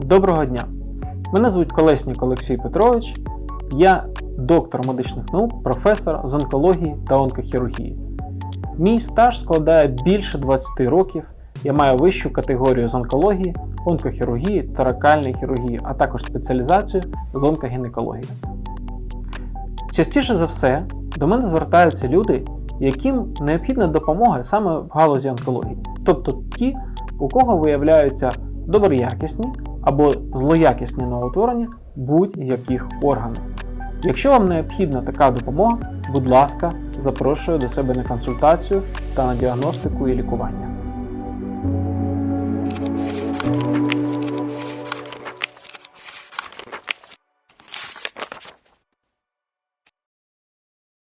Доброго дня! Мене звуть Колеснік Олексій Петрович. Я доктор медичних наук, професор з онкології та онкохірургії. Мій стаж складає більше 20 років. Я маю вищу категорію з онкології, онкохірургії та ракальної хірургії, а також спеціалізацію з онкогінекології. Частіше за все до мене звертаються люди, яким необхідна допомога саме в галузі онкології, тобто ті, у кого виявляються доброякісні або злоякісні новоутворення будь-яких органів. Якщо вам необхідна така допомога, будь ласка, запрошую до себе на консультацію та на діагностику і лікування.